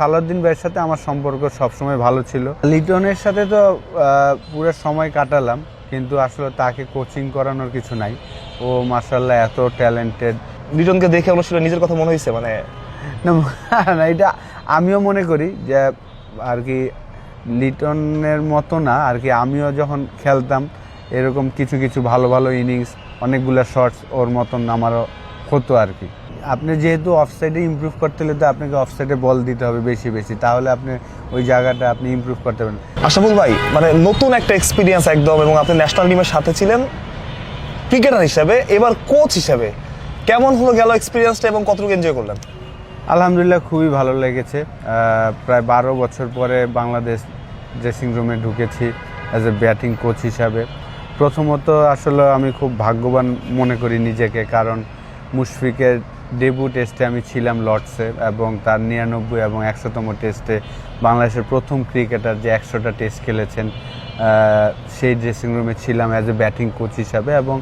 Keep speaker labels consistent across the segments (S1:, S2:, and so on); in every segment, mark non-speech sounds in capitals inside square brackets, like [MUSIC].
S1: সালাউদ্দিন ভাইয়ের সাথে আমার সম্পর্ক সবসময় ভালো ছিল। লিটনের সাথে তো পুরো সময় কাটালাম কিন্তু আসলে তাকে কোচিং করানোর কিছু নাই। ও মার্শাল্লাহ এত ট্যালেন্টেড
S2: লিটনকে দেখে অনুশীলন নিজের কথা মনে হয়েছে মানে
S1: না না এটা আমিও মনে করি যে আর কি লিটনের মতো না আর কি আমিও যখন খেলতাম এরকম কিছু কিছু ভালো ভালো ইনিংস অনেকগুলো শর্টস ওর মতন আমারও হতো আর কি। আপনি যেহেতু অফসাইডে ইমপ্রুভ করতে হলে তো আপনাকে অফসাইডে বল দিতে হবে বেশি বেশি। তাহলে আপনি ওই জায়গাটা আপনি ইমপ্রুভ করতে পারেন
S2: আশাফুল ভাই মানে নতুন একটা এক্সপিরিয়েন্স একদম এবং আপনি ন্যাশনাল টিমের সাথে ছিলেন ক্রিকেটার হিসেবে এবার কোচ হিসেবে কেমন হলো গেল এক্সপিরিয়েন্সটা এবং কতটুকু এনজয় করলেন?
S1: আলহামদুলিল্লাহ খুবই ভালো লেগেছে। প্রায় বারো বছর পরে বাংলাদেশ ড্রেসিং রুমে ঢুকেছি অ্যাজ এ ব্যাটিং কোচ হিসাবে। প্রথমত আসলে আমি খুব ভাগ্যবান মনে করি নিজেকে কারণ মুশফিকের ডেবু টেস্টে আমি ছিলাম লর্ডসে এবং তার নিরানব্বই এবং একশোতম টেস্টে বাংলাদেশের প্রথম ক্রিকেটার যে একশোটা টেস্ট খেলেছেন সেই ড্রেসিং রুমে ছিলাম অ্যাজ এ ব্যাটিং কোচ হিসাবে এবং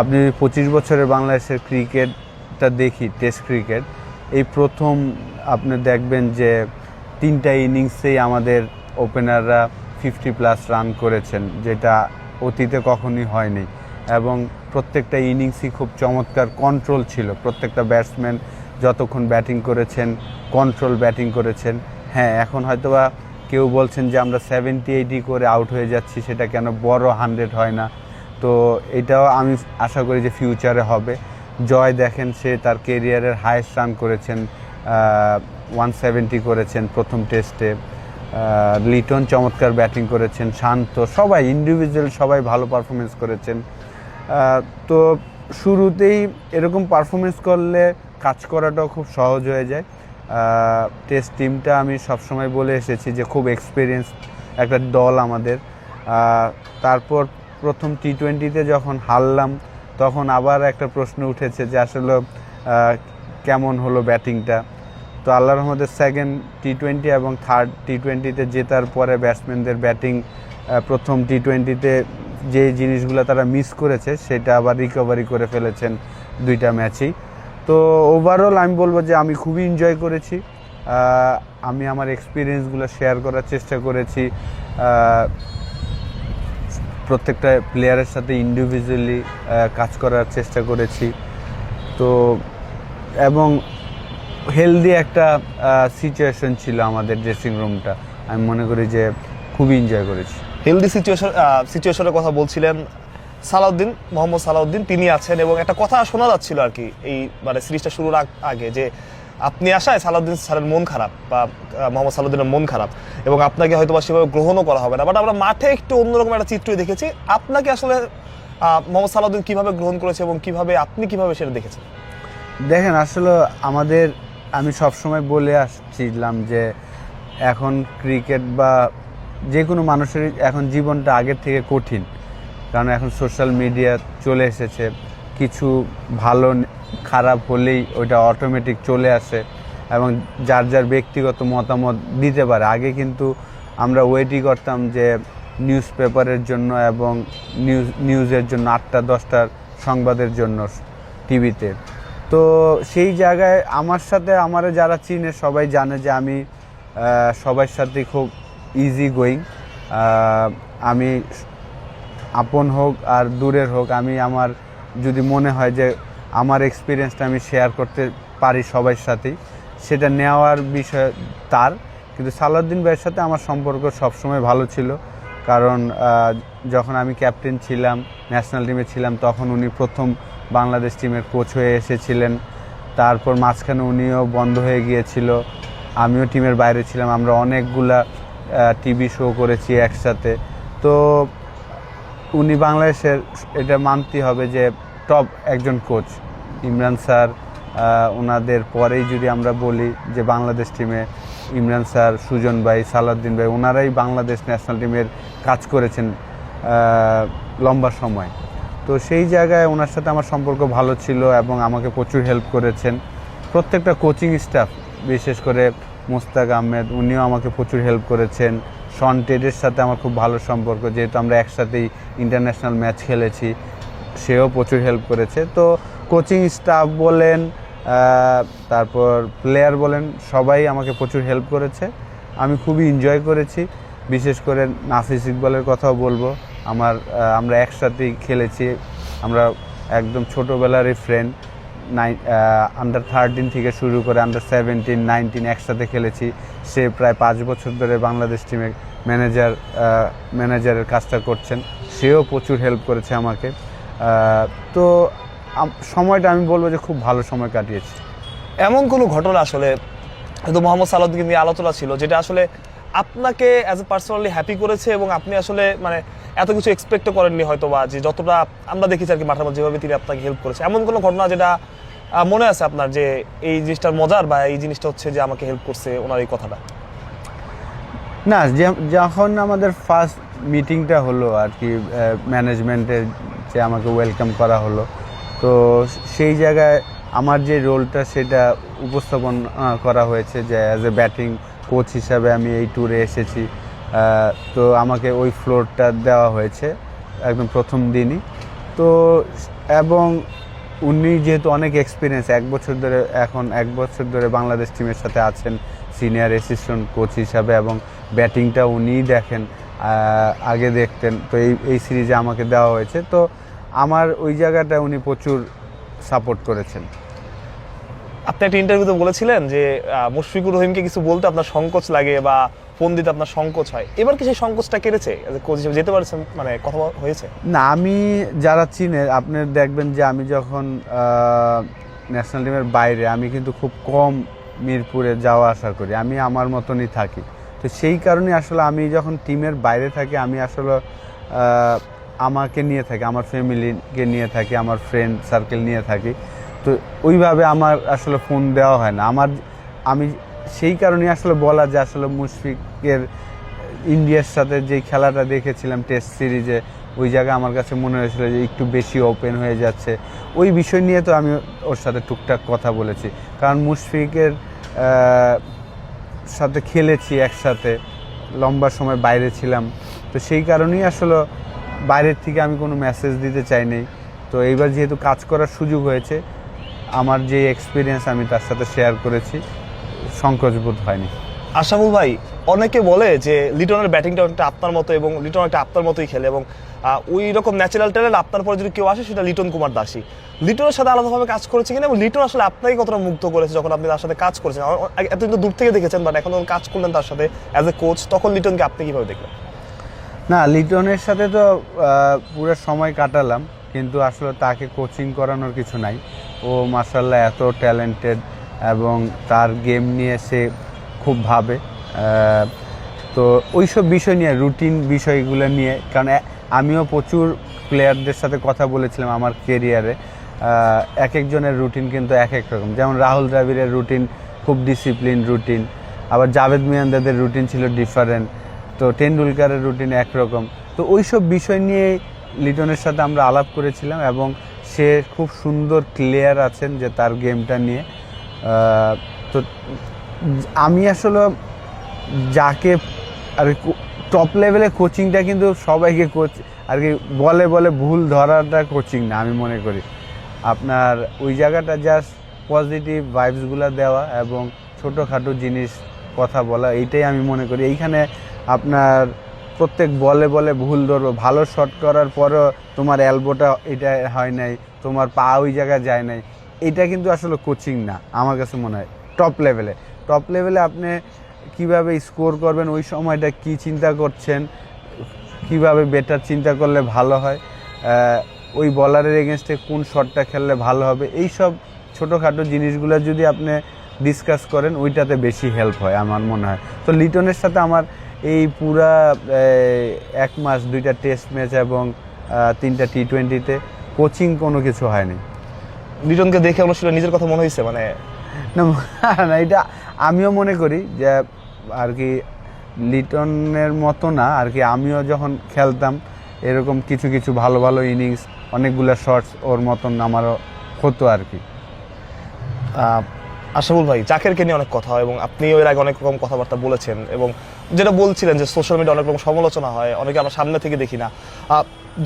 S1: আপনি যদি পঁচিশ বছরের বাংলাদেশের ক্রিকেটটা দেখি টেস্ট ক্রিকেট এই প্রথম আপনি দেখবেন যে তিনটা ইনিংসেই আমাদের ওপেনাররা ফিফটি প্লাস রান করেছেন, যেটা অতীতে কখনই হয়নি। এবং প্রত্যেকটা ইনিংসই খুব চমৎকার কন্ট্রোল ছিল। প্রত্যেকটা ব্যাটসম্যান যতক্ষণ ব্যাটিং করেছেন কন্ট্রোল ব্যাটিং করেছেন। হ্যাঁ এখন হয়তোবা কেউ বলছেন যে আমরা সেভেন্টি এইটি করে আউট হয়ে যাচ্ছি, সেটা কেন বড় হান্ড্রেড হয় না? তো এটাও আমি আশা করি যে ফিউচারে হবে। জয় দেখেন, সে তার কেরিয়ারের হায়েস্ট রান করেছেন ওয়ান সেভেন্টি করেছেন প্রথম টেস্টে লিটন চমৎকার ব্যাটিং করেছেন, শান্ত, সবাই ইন্ডিভিজুয়াল সবাই ভালো পারফরমেন্স করেছেন। তো শুরুতেই এরকম পারফরমেন্স করলে কাজ করাটাও খুব সহজ হয়ে যায়। টেস্ট টিমটা আমি সবসময় বলে এসেছি যে খুব এক্সপিরিয়েন্স একটা দল আমাদের। তারপর প্রথম টি টোয়েন্টিতে যখন হারলাম, তখন আবার একটা প্রশ্ন উঠেছে যে আসলে কেমন হলো ব্যাটিংটা? তো আল্লাহ রহমদের সেকেন্ড টি টোয়েন্টি এবং থার্ড টি টোয়েন্টিতে জেতার পরে ব্যাটসম্যানদের ব্যাটিং প্রথম টি টোয়েন্টিতে যে জিনিসগুলো তারা মিস করেছে, সেটা আবার রিকভারি করে ফেলেছেন দুইটা ম্যাচেই তো ওভারঅল আমি বলব যে আমি খুবই এনজয় করেছি। আমি আমার এক্সপিরিয়েন্সগুলো শেয়ার করার চেষ্টা করেছি। প্রত্যেকটা প্লেয়ারের সাথে ইন্ডিভিজুয়ালি কাজ করার চেষ্টা করেছি। তো, এবং হেলদি একটা সিচুয়েশন ছিল আমাদের ড্রেসিং রুমটা আমি মনে করি যে খুবই এনজয় করেছি।
S2: হেলদি সিচুয়েশন সিচুয়েশনের কথা বলছিলেন সালাউদ্দিন, মোহাম্মদ সালাউদ্দিন। তিনি আছেন এবং একটা কথা শোনা যাচ্ছিল আর কি এই মানে সিরিজটা শুরুর আগ- যে আপনি আসায় সালাউদ্দিন স্যারের মন খারাপ বা মোহাম্মদ সালাউদ্দিনের মন খারাপ এবং আপনাকে হয়তো বা সেভাবে গ্রহণও করা হবে না। বাট আমরা মাঠে একটু অন্যরকম একটা চিত্রই দেখেছি। আপনাকে আসলে মোহাম্মদ সালাউদ্দিন কীভাবে গ্রহণ করেছে এবং কীভাবে আপনি কীভাবে সেটা দেখেছেন?
S1: দেখেন, আসলে আমাদের, আমি সবসময় বলে আসছিলাম যে এখন ক্রিকেট বা যে কোনো মানুষের এখন জীবনটা আগের থেকে কঠিন। কারণ এখন সোশ্যাল মিডিয়া চলে এসেছে। কিছু ভালো খারাপ হলেই ওইটা অটোমেটিক চলে আসে এবং যার যার ব্যক্তিগত মতামত দিতে পারে। আগে কিন্তু আমরা ওয়েটই করতাম যে নিউজ পেপারের জন্য এবং নিউজ নিউজের জন্য আটটা দশটার সংবাদের জন্য টিভিতে। তো সেই জায়গায় আমার সাথে, আমার যারা চিনে সবাই জানে যে আমি সবার সাথে খুব ইজি গোয়িং আমি আপন হোক আর দূরের হোক, আমি আমার যদি মনে হয় যে আমার এক্সপিরিয়েন্সটা আমি শেয়ার করতে পারি সবার সাথেই, সেটা নেওয়ার বিষয় তার। কিন্তু সালাউদ্দিন ভাইয়ের সাথে আমার সম্পর্ক সবসময় ভালো ছিল। কারণ যখন আমি ক্যাপ্টেন ছিলাম ন্যাশনাল টিমে ছিলাম, তখন উনি প্রথম বাংলাদেশ টিমের কোচ হয়ে এসেছিলেন। তারপর মাঝখানে উনিও বন্ধ হয়ে গিয়েছিল। আমিও টিমের বাইরে ছিলাম। আমরা অনেকগুলা টিভি শো করেছি একসাথে। তো উনি বাংলাদেশের, এটা মানতে হবে যে টপ একজন কোচ ইমরান স্যার ওনাদের পরেই যদি আমরা বলি যে বাংলাদেশ টিমে ইমরান স্যার, সুজন ভাই, সালাউদ্দিন ভাই ওনারাই বাংলাদেশ ন্যাশনাল টিমের কাজ করেছেন লম্বা সময়। তো সেই জায়গায় ওনার সাথে আমার সম্পর্ক ভালো ছিল এবং আমাকে প্রচুর হেল্প করেছেন। প্রত্যেকটা কোচিং স্টাফ বিশেষ করে মোস্তাক আহমেদ, উনিও আমাকে প্রচুর হেল্প করেছেন। শন টেডের সাথে আমার খুব ভালো সম্পর্ক, যেহেতু আমরা একসাথেই ইন্টারন্যাশনাল ম্যাচ খেলেছি, সেও প্রচুর হেল্প করেছে। তো কোচিং স্টাফ বলেন তারপর প্লেয়ার বলেন, সবাই আমাকে প্রচুর হেল্প করেছে। আমি খুবই এনজয় করেছি। বিশেষ করে নাফিস ইকবালের কথাও বলব, আমার আমরা একসাথেই খেলেছি। আমরা একদম ছোটোবেলারই ফ্রেন্ড আন্ডার থার্টিন থেকে শুরু করে আন্ডার সেভেন্টিন নাইনটিন একসাথে খেলেছি। সে প্রায় পাঁচ বছর ধরে বাংলাদেশ টিমে ম্যানেজার ম্যানেজারের কাজটা করছেন। সেও প্রচুর হেল্প করেছে আমাকে। তো সময়টা আমি বলব যে খুব ভালো সময় কাটিয়েছি।
S2: এমন কোনো ঘটনা আসলে, হয়তো মোহাম্মদ সালাউদ্দিন নিয়ে আলোচনা ছিল, যেটা আসলে আপনাকে অ্যাজ এ পার্সোনালি হ্যাপি করেছে এবং আপনি আসলে মানে এত কিছু এক্সপেক্টও করেননি হয়তো বা যে যতটা আমরা দেখেছি আর কি মাঠের মধ্যে যেভাবে তিনি আপনাকে হেল্প করেছে। এমন কোনো ঘটনা যেটা মনে আছে আপনার যে এই জিনিসটার মজার বা এই জিনিসটা হচ্ছে যে আমাকে হেল্প করছে ওনার এই কথাটা?
S1: না যখন আমাদের ফার্স্ট মিটিংটা হলো আর কি ম্যানেজমেন্টের যে আমাকে ওয়েলকাম করা হলো, তো সেই জায়গায় আমার যে রোলটা সেটা উপস্থাপন করা হয়েছে যে অ্যাজ এ ব্যাটিং কোচ হিসাবে আমি এই ট্যুরে এসেছি। তো আমাকে ওই ফ্লোরটা দেওয়া হয়েছে একদম প্রথম দিনই। তো এবং উনি যেহেতু অনেক এক্সপিরিয়েন্স এক বছর ধরে এখন এক বছর ধরে বাংলাদেশ টিমের সাথে আছেন সিনিয়র অ্যাসিস্ট্যান্ট কোচ হিসাবে এবং ব্যাটিংটা উনিই দেখেন আগে দেখতেন। তো এই এই সিরিজে আমাকে দেওয়া হয়েছে। তো আমার ওই জায়গাটা উনি প্রচুর সাপোর্ট করেছেন।
S2: আপনি একটা ইন্টারভিউতে বলেছিলেন যে মুশফিকুর রহিমকে কিছু বলতে আপনার সংকোচ লাগে বা ফোন দিতে আপনার সংকোচ হয়। এবার কি সেই সংকোচটা কেটেছে? কোচ হিসেবে যেতে পারছেন মানে কথা হয়েছে?
S1: না, আমি যারা চিনে, আপনি দেখবেন যে আমি যখন ন্যাশনাল টিমের বাইরে, আমি কিন্তু খুব কম মিরপুরে যাওয়া আসা করি। আমি আমার মতনই থাকি। তো সেই কারণে আসলে আমি যখন টিমের বাইরে থাকি, আমি আসলে আমাকে নিয়ে থাকি, আমার ফ্যামিলিকে নিয়ে থাকি, আমার ফ্রেন্ড সার্কেল নিয়ে থাকি। তো ওইভাবে আমার আসলে ফোন দেওয়া হয় না। আমার, আমি সেই কারণে আসলে বলা যে আসলে মুশফিকের, ইন্ডিয়ার সাথে যে খেলাটা দেখেছিলাম টেস্ট সিরিজে, ওই জায়গায় আমার কাছে মনে হয়েছিল যে একটু বেশি ওপেন হয়ে যাচ্ছে। ওই বিষয় নিয়ে তো আমি ওর সাথে টুকটাক কথা বলেছি। কারণ মুশফিকের সাথে খেলেছি একসাথে, লম্বা সময় বাইরে ছিলাম। তো সেই কারণেই আসলে বাইরের থেকে আমি কোনো মেসেজ দিতে চাইনি। তো এইবার যেহেতু কাজ করার সুযোগ হয়েছে আমার যে এক্সপিরিয়েন্স আমি তার সাথে শেয়ার করেছি সংকোচবোধ হয়নি।
S2: আশাফুল ভাই অনেকে বলে যে লিটনের ব্যাটিংটা একটা আপনার মতো এবং লিটন একটা আপনার মতোই খেলে এবং ওই রকম ন্যাচারাল ট্যালেন্ট আপনার পরে যদি কেউ আসে সেটা লিটন কুমার দাসী লিটনের সাথে আলাদাভাবে কাজ করেছে কিনা এবং লিটন আসলে আপনাকে কতটা মুগ্ধ করেছে যখন আপনি তার সাথে কাজ করেছেন? এতদিন তো দূর থেকে দেখেছেন বাট এখন কাজ করলেন তার সাথে অ্যাজ এ কোচ তখন লিটনকে আপনি কীভাবে দেখলেন?
S1: না লিটনের সাথে তো পুরো সময় কাটালাম কিন্তু আসলে তাকে কোচিং করানোর কিছু নাই। ও মার্শাল্লাহ এত ট্যালেন্টেড এবং তার গেম নিয়ে সে খুব ভাবে। তো ওইসব বিষয় নিয়ে রুটিন বিষয়গুলো নিয়ে, কারণ আমিও প্রচুর প্লেয়ারদের সাথে কথা বলেছিলাম আমার কেরিয়ারে এক একজনের রুটিন কিন্তু এক এক রকম। যেমন রাহুল দ্রাবিড়ের রুটিন খুব ডিসিপ্লিন রুটিন আবার জাভেদ মিয়ান্দাদের রুটিন ছিল ডিফারেন্ট তো টেন্ডুলকারের রুটিন একরকম। তো ওইসব বিষয় নিয়ে লিটনের সাথে আমরা আলাপ করেছিলাম এবং সে খুব সুন্দর ক্লিয়ার আছেন যে তার গেমটা নিয়ে। তো আমি আসলে যাকে আর টপ লেভেলে কোচিংটা কিন্তু সবাইকে কোচ আর কি বলে বলে ভুল ধরাটা কোচিং না, আমি মনে করি। আপনার ওই জায়গাটা জাস্ট পজিটিভ ভাইবসগুলো দেওয়া এবং ছোটোখাটো জিনিস কথা বলা, এইটাই আমি মনে করি। এইখানে আপনার প্রত্যেক বলে বলে ভুল ধরবো। ভালো শট করার পরও তোমার অ্যালবোটা এটা হয় নাই। তোমার পা ওই জায়গায় যায় নাই। এটা কিন্তু আসলে কোচিং না, আমার কাছে মনে হয়। টপ লেভেলে টপ লেভেলে আপনি কীভাবে স্কোর করবেন, ওই সময়টা কি চিন্তা করছেন, কীভাবে বেটার চিন্তা করলে ভালো হয় ওই বলারের এগেনস্টে কোন শটটা খেললে ভালো হবে এই সব ছোটোখাটো জিনিসগুলো যদি আপনি ডিসকাস করেন, ওইটাতে বেশি হেল্প হয়, আমার মনে হয়। তো লিটনের সাথে আমার এই পুরা এক মাস দুইটা টেস্ট ম্যাচ এবং তিনটা টি টোয়েন্টিতে কোচিং কোনো কিছু হয়নি।
S2: লিটনকে দেখে অনুষ্ঠিত নিজের কথা মনে হয়েছে মানে
S1: না [LAUGHS] না এটা আমিও মনে করি যে আর কি লিটনের মতো না আর কি আমিও যখন খেলতাম এরকম কিছু কিছু ভালো ভালো ইনিংস অনেকগুলো শর্টস ওর মতন আমারও হতো আর কি।
S2: আশাফুল ভাই জাকেরকে নিয়ে অনেক কথা হয় এবং আপনি এর আগে অনেক রকম কথাবার্তা বলেছেন এবং যেটা বলছিলেন যে সোশ্যাল মিডিয়া অনেক রকম সমালোচনা হয়, অনেকে আমরা সামনে থেকে দেখি না।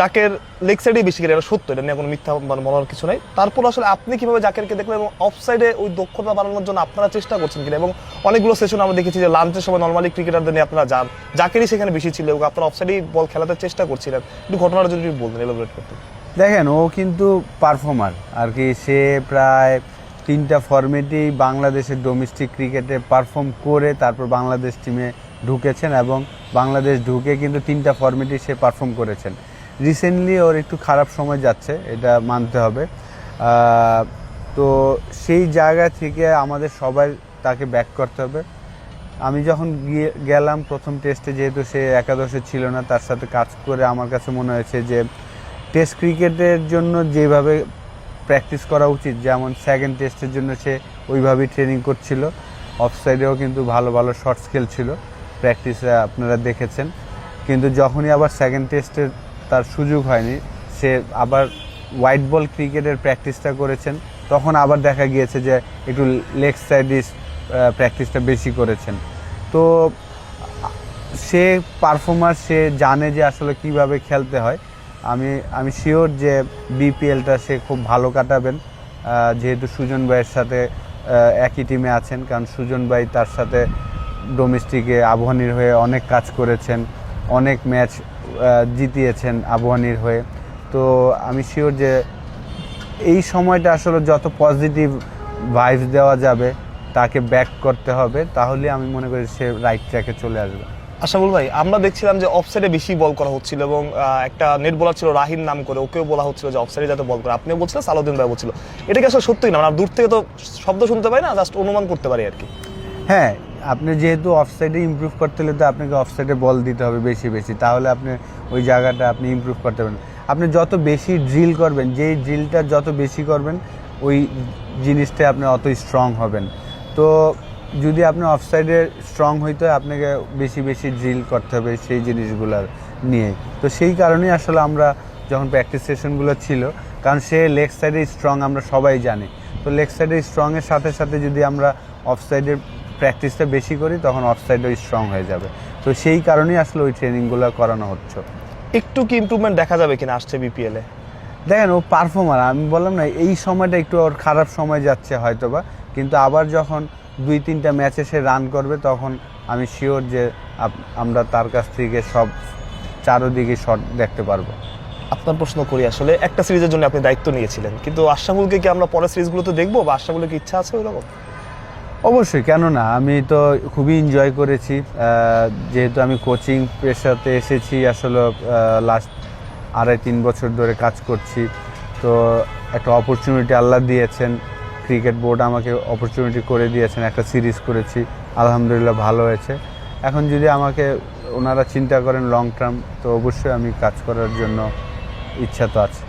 S2: জাকের লেগ সাইডেই বেশি করে, এটা সত্য, এটা নিয়ে কোনো মিথ্যা মানে মনে কিছু নাই। তারপর আসলে আপনি কীভাবে জাকেরকে দেখলেন এবং অফ সাইডে ওই দক্ষতা বাড়ানোর জন্য আপনারা চেষ্টা করছেন কিনা? এবং অনেকগুলো সেশন আমরা দেখেছি যে লাঞ্চের সময় নর্মালি ক্রিকেটারদের নিয়ে আপনারা যান। জাকেরই সেখানে বেশি ছিল এবং আপনারা অফ সাইডেই বল খেলাতে চেষ্টা করছিলেন। একটু ঘটনাটা যদি বলতেন এলাবোরেট করতে
S1: দেখেন, ও কিন্তু পারফর্মার আর কি, সে প্রায় তিনটা ফর্মেটেই বাংলাদেশের ডোমেস্টিক ক্রিকেটে পারফর্ম করে তারপর বাংলাদেশ টিমে ঢুকেছেন এবং বাংলাদেশ ঢুকে কিন্তু তিনটা ফর্মেটেই সে পারফর্ম করেছেন। রিসেন্টলি ওর একটু খারাপ সময় যাচ্ছে, এটা মানতে হবে। তো সেই জায়গা থেকে আমাদের সবাই তাকে ব্যাক করতে হবে। আমি যখন গিয়ে গেলাম প্রথম টেস্টে যেহেতু সে একাদশে ছিল না, তার সাথে কাজ করে আমার কাছে মনে হয়েছে যে টেস্ট ক্রিকেটের জন্য যেভাবে প্র্যাকটিস করা উচিত। যেমন সেকেন্ড টেস্টের জন্য সে ওইভাবেই ট্রেনিং করছিল। অফ সাইডেও কিন্তু ভালো ভালো শর্টস খেলছিল। প্র্যাকটিসে আপনারা দেখেছেন। কিন্তু যখনই আবার সেকেন্ড টেস্টের তার সুযোগ হয়নি, সে আবার হোয়াইট বল ক্রিকেটের প্র্যাকটিসটা করেছেন। তখন আবার দেখা গিয়েছে যে একটু লেগ সাইডে প্র্যাকটিসটা বেশি করেছেন। তো সে পারফর্মার সে জানে যে আসলে কীভাবে খেলতে হয়। আমি আমি শিওর যে বিপিএলটা সে খুব ভালো কাটাবেন। যেহেতু সুজন ভাইয়ের সাথে একই টিমে আছেন, কারণ সুজন ভাই তার সাথে ডোমেস্টিকে আবহানির হয়ে অনেক কাজ করেছেন, অনেক ম্যাচ জিতিয়েছেন আবহানির হয়ে। তো আমি শিওর যে এই সময়টা আসলে যত পজিটিভ ভাইবস দেওয়া যাবে, তাকে ব্যাক করতে হবে, তাহলে আমি মনে করি সে রাইট ট্র্যাকে চলে আসবে।
S2: আশাফুল ভাই, আমরা দেখছিলাম যে অফসাইডে বেশি বল করা হচ্ছিল এবং একটা নেট বলার ছিল রাহিন নাম করে, ওকেও বলা হচ্ছিল যে অফসাইডে যাতে বল করে। আপনিও বলছিলেন, সালাউদ্দিন ভাই বলছিল। এটা কি আসলে সত্যি না? আমরা দূর থেকে তো শব্দ শুনতে পাই না জাস্ট অনুমান করতে পারি আর কি।
S1: হ্যাঁ আপনি যেহেতু অফসাইডে ইমপ্রুভ করতে হলে তো আপনাকে অফসাইডে বল দিতে হবে বেশি বেশি। তাহলে আপনি ওই জায়গাটা আপনি ইমপ্রুভ করতে পারবেন। আপনি যত বেশি ড্রিল করবেন, যেই ড্রিলটা যত বেশি করবেন, ওই জিনিসটা আপনি অত স্ট্রং হবেন। তো যদি আপনি অফসাইডে স্ট্রং হইতে হয় আপনাকে বেশি বেশি ড্রিল করতে হবে সেই জিনিসগুলোর নিয়ে। তো সেই কারণেই আসলে আমরা যখন প্র্যাকটিস সেশনগুলো ছিল কারণ সে লেগ সাইডে স্ট্রং আমরা সবাই জানি। তো লেগ সাইডে স্ট্রংয়ের সাথে সাথে যদি আমরা অফ সাইডের প্র্যাকটিসটা বেশি করি তখন অফ সাইডেও স্ট্রং হয়ে যাবে। তো সেই কারণেই আসলে ওই ট্রেনিংগুলো করানো হচ্ছে।
S2: একটু কি ইমপ্রুভমেন্ট দেখা যাবে কিনা আসছে বিপিএলে
S1: দেখেন ও পারফর্মার আমি বললাম না এই সময়টা একটু ওর খারাপ সময় যাচ্ছে হয়তোবা কিন্তু আবার যখন দুই তিনটা ম্যাচে সে রান করবে তখন আমি শিওর যে আমরা তার কাছ থেকে সব চারোদিকে শট দেখতে পারব।
S2: আপনার প্রশ্ন করি আসলে একটা সিরিজের জন্য আপনি দায়িত্ব নিয়েছিলেন কিন্তু আশাফুলকে কি আমরা পরের সিরিজগুলোতে দেখব বা আশাফুলের কি ইচ্ছা আছে ওইরকম?
S1: অবশ্যই কেন না আমি তো খুবই এনজয় করেছি যেহেতু আমি কোচিং পেশাতে এসেছি আসলে লাস্ট আড়াই তিন বছর ধরে কাজ করছি তো একটা অপরচুনিটি আল্লাহ দিয়েছেন। ক্রিকেট বোর্ড আমাকে অপরচুনিটি করে দিয়েছেন, একটা সিরিজ করেছি, আলহামদুলিল্লাহ ভালো হয়েছে। এখন যদি আমাকে ওনারা চিন্তা করেন লং টার্ম তো অবশ্যই আমি কাজ করার জন্য ইচ্ছা তো আছে।